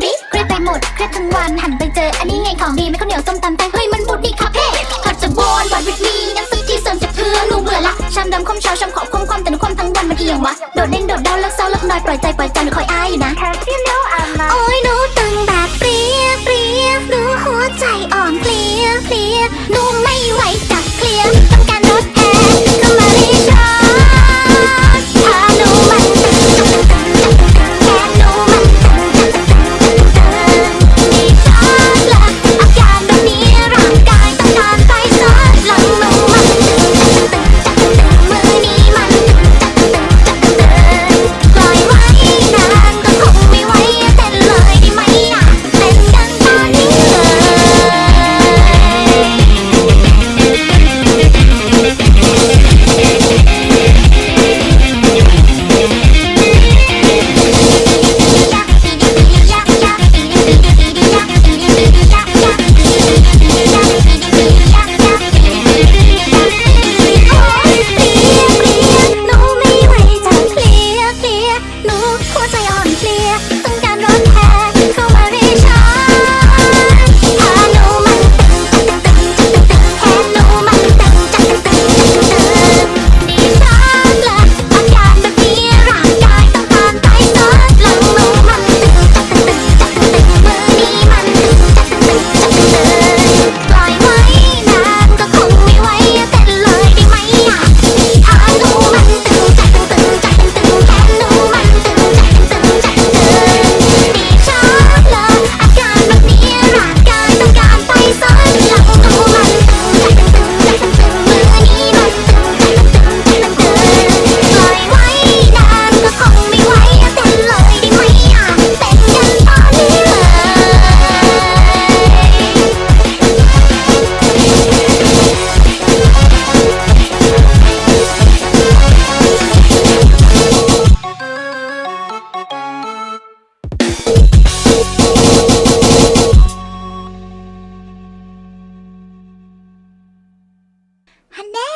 เครียดไปหมดเครียดทั้งวันหันไปเจออันนี้ไงของดีไม่ข้าวเหนียวส้มตำแตงเฮ้ยมันบุดนี่คาเฟ่ผัดจะบอนวันวิตมีน้ำซุปที่เสริมจากเพื่อหนูเบื่อละชามดำคมเชาชามขอบคมความแต่หนูความทั้งวันมันเกี่ยงวะโดดเด่นโดดเดาเลิกเศร้าเลิกน้อยปล่อยใจปล่อยใจหนูคอยอายอยู่นะ Cause you know I'm not โอ้ย 한데?